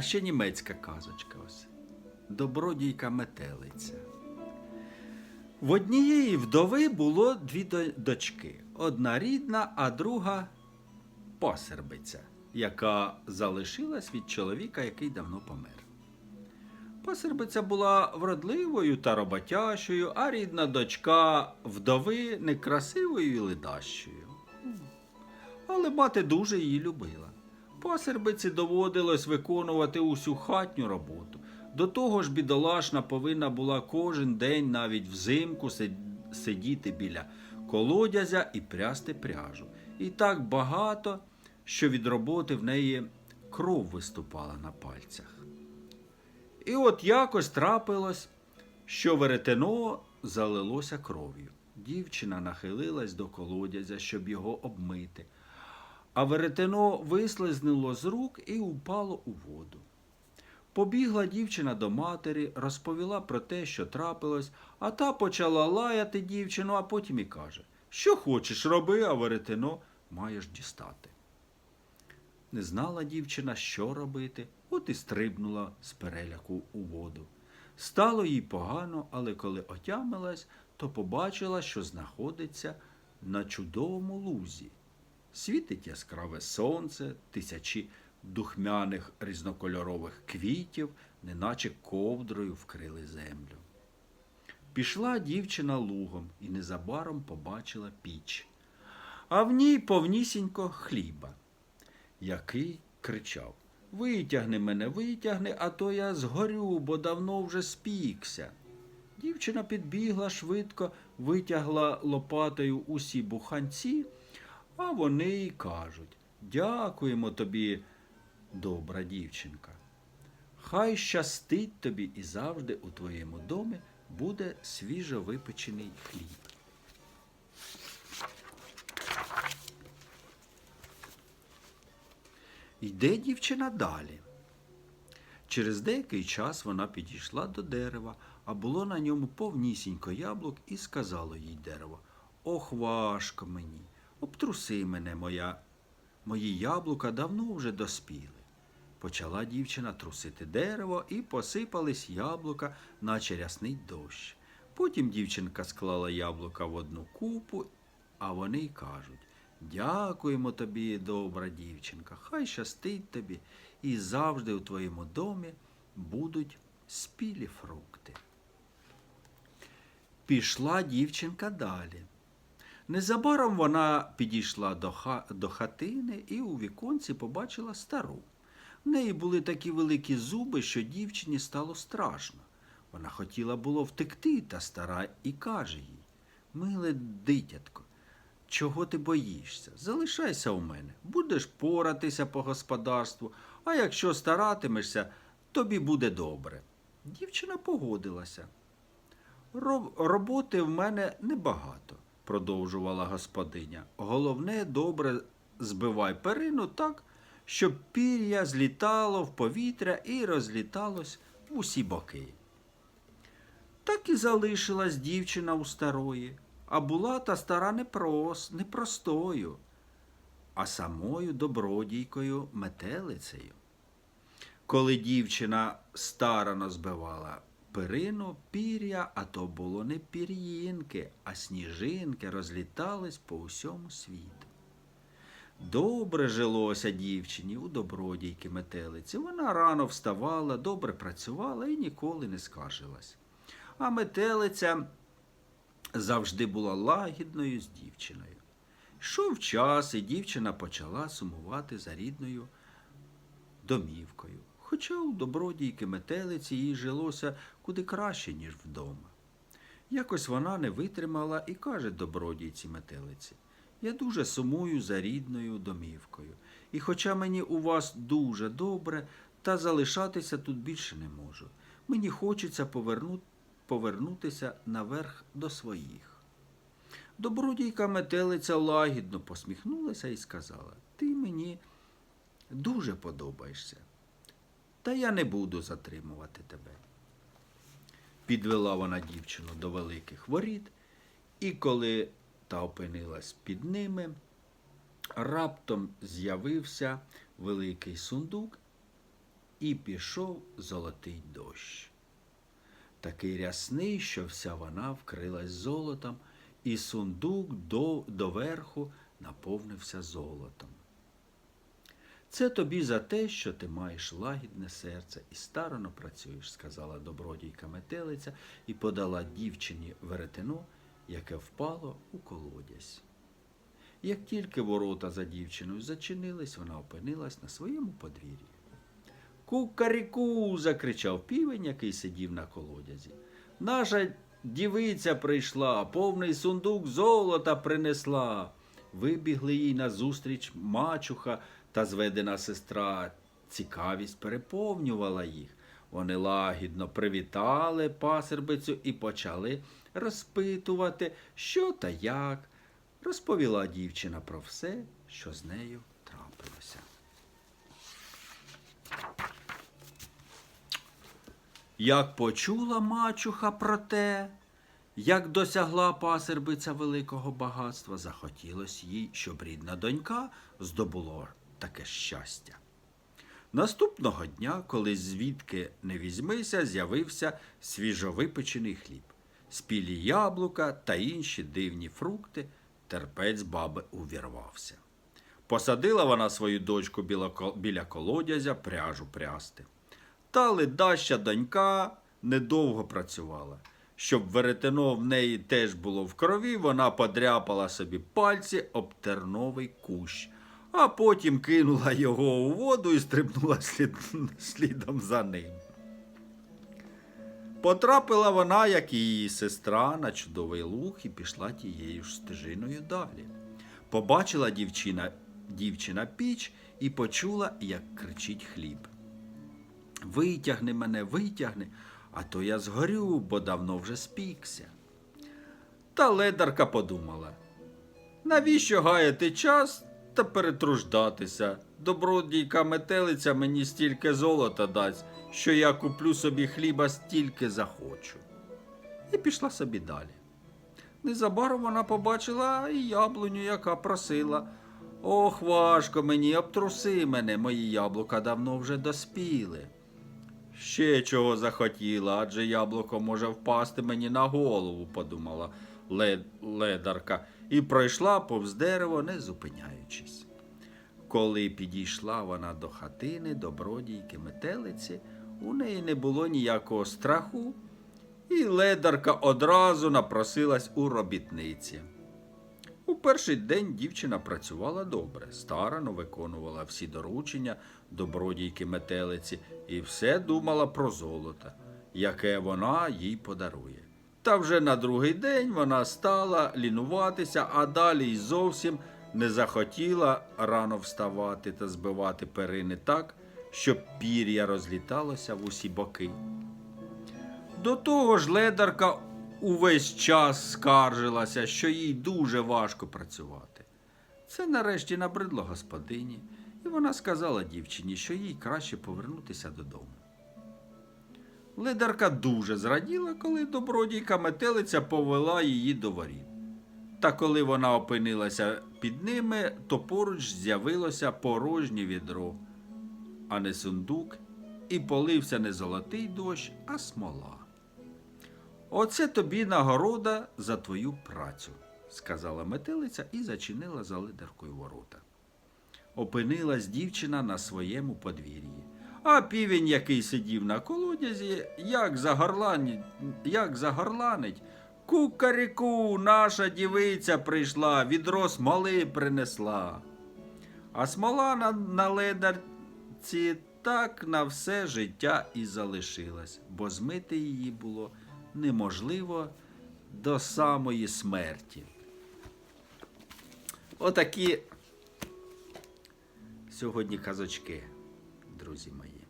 А ще німецька казочка ось. Добродійка метелиця. В однієї вдови було дві дочки. Одна рідна, а друга посербиця, яка залишилась від чоловіка, який давно помер. Посербиця була вродливою та роботящою, а рідна дочка вдови некрасивою і ледащою. Але мати дуже її любила. Посербиці доводилось виконувати усю хатню роботу. До того ж, бідолашна повинна була кожен день, навіть взимку, сидіти біля колодязя і прясти пряжу. І так багато, що від роботи в неї кров виступала на пальцях. І от якось трапилось, що веретено залилося кров'ю. Дівчина нахилилась до колодязя, щоб його обмити, а веретено вислизнуло з рук і упало у воду. Побігла дівчина до матері, розповіла про те, що трапилось, а та почала лаяти дівчину, а потім і каже: Що хочеш, роби, а веретено маєш дістати. Не знала дівчина, що робити, от і стрибнула з переляку у воду. Стало їй погано, але коли отямилась, то побачила, що знаходиться на чудовому лузі. Світить яскраве сонце, тисячі духмяних різнокольорових квітів, неначе ковдрою вкрили землю. Пішла дівчина лугом і незабаром побачила піч, а в ній повнісінько хліба який кричав Витягни мене, витягни, а то я згорю, бо давно вже спікся. Дівчина підбігла швидко, витягла лопатою усі буханці, а вони й кажуть Дякуємо тобі, добра дівчинка. Хай щастить тобі і завжди у твоєму домі буде свіжо випечений хліб. Йде дівчина далі. Через деякий час вона підійшла до дерева, а було на ньому повнісінько яблук, і сказало їй дерево Ох, важко мені, обтруси мене, моя. Мої яблука давно вже доспіли. Почала дівчина трусити дерево і посипались яблука, наче рясний дощ. Потім дівчинка склала яблука в одну купу, а вони й кажуть Дякуємо тобі, добра дівчинка, хай щастить тобі, і завжди у твоєму домі будуть спілі фрукти. Пішла дівчинка далі. Незабаром вона підійшла до, ха- до хатини і у віконці побачила стару. В неї були такі великі зуби, що дівчині стало страшно. Вона хотіла було втекти, та стара і каже їй Миле дитятко, чого ти боїшся? Залишайся у мене. Будеш поратися по господарству, а якщо старатимешся, тобі буде добре. Дівчина погодилася. «Роб- Роботи в мене небагато, продовжувала господиня. Головне, добре збивай перину так, щоб пір'я злітало в повітря і розліталось в усі боки. Так і залишилась дівчина у старої, а була та стара непрос, непростою, а самою добродійкою метелицею. Коли дівчина старано збивала перину, пір'я, а то було не пір'їнки, а сніжинки розлітались по усьому світу. Добре жилося дівчині у добродійки метелиці. Вона рано вставала, добре працювала і ніколи не скаржилась. А метелиця завжди була лагідною з дівчиною. Йшов час, і дівчина почала сумувати за рідною домівкою. Хоча у добродійки метелиці їй жилося куди краще, ніж вдома. Якось вона не витримала і каже добродійці метелиці Я дуже сумую за рідною домівкою. І хоча мені у вас дуже добре, та залишатися тут більше не можу. Мені хочеться поверну... повернутися наверх до своїх. Добродійка метелиця лагідно посміхнулася і сказала Ти мені дуже подобаєшся, та я не буду затримувати тебе. Підвела вона дівчину до великих воріт, і коли та опинилась під ними, раптом з'явився великий сундук і пішов золотий дощ. Такий рясний, що вся вона вкрилась золотом, і сундук до, доверху наповнився золотом. Це тобі за те, що ти маєш лагідне серце і старано працюєш, сказала добродійка метелиця і подала дівчині веретено, яке впало у колодязь. Як тільки ворота за дівчиною зачинились, вона опинилась на своєму подвір'ї. Кукаріку. закричав півень, який сидів на колодязі. Наша дівиця прийшла, повний сундук золота принесла. Вибігли їй назустріч мачуха та зведена сестра. Цікавість переповнювала їх. Вони лагідно привітали пасербицю і почали розпитувати, що та як. Розповіла дівчина про все, що з нею трапилося. Як почула мачуха про те, як досягла пасербиця великого багатства, захотілось їй, щоб рідна донька здобула таке щастя. Наступного дня, коли звідки не візьмися, з'явився свіжовипечений хліб, спілі яблука та інші дивні фрукти, терпець баби увірвався. Посадила вона свою дочку біля колодязя пряжу прясти. Та ледаща донька недовго працювала. Щоб веретено в неї теж було в крові, вона подряпала собі пальці об терновий кущ, а потім кинула його у воду і стрибнула слід, слідом за ним. Потрапила вона, як і її сестра, на чудовий луг і пішла тією ж стежиною далі. Побачила дівчина, дівчина піч і почула, як кричить хліб. Витягни мене, витягни, а то я згорю, бо давно вже спікся. Та ледарка подумала, навіщо гаяти час та перетруждатися? Добродійка метелиця мені стільки золота дасть, що я куплю собі хліба стільки захочу. І пішла собі далі. Незабаром вона побачила і яблуню, яка просила. Ох, важко мені, обтруси мене, мої яблука давно вже доспіли. Ще чого захотіла, адже яблуко може впасти мені на голову, подумала лед- ледарка, і пройшла повз дерево, не зупиняючись. Коли підійшла вона до хатини добродійки метелиці, у неї не було ніякого страху, і ледарка одразу напросилась у робітниці. У перший день дівчина працювала добре, старано виконувала всі доручення добродійки метелиці і все думала про золото, яке вона їй подарує. Та вже на другий день вона стала лінуватися, а далі й зовсім не захотіла рано вставати та збивати перини так, щоб пір'я розліталося в усі боки. До того ж, ледарка увесь час скаржилася, що їй дуже важко працювати. Це нарешті набридло господині, і вона сказала дівчині, що їй краще повернутися додому. Ледарка дуже зраділа, коли добродійка метелиця повела її до воріт. Та коли вона опинилася під ними, то поруч з'явилося порожнє відро, а не сундук, і полився не золотий дощ, а смола. Оце тобі нагорода за твою працю, сказала метелиця і зачинила за лидеркою ворота. Опинилась дівчина на своєму подвір'ї, а півень, який сидів на колодязі, як загорланить, як загорланить. Кукаріку, наша дівиця прийшла, відро смоли принесла. А смола на, на ледарці так на все життя і залишилась, бо змити її було неможливо до самої смерті. Отакі сьогодні казочки, друзі мої.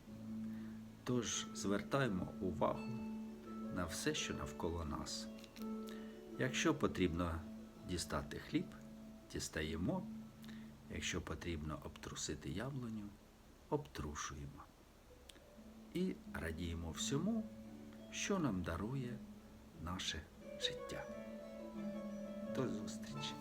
Тож звертаємо увагу на все, що навколо нас. Якщо потрібно дістати хліб, дістаємо. Якщо потрібно обтрусити яблуню, обтрушуємо. І радіємо всьому, що нам дарує наше життя. До зустрічі!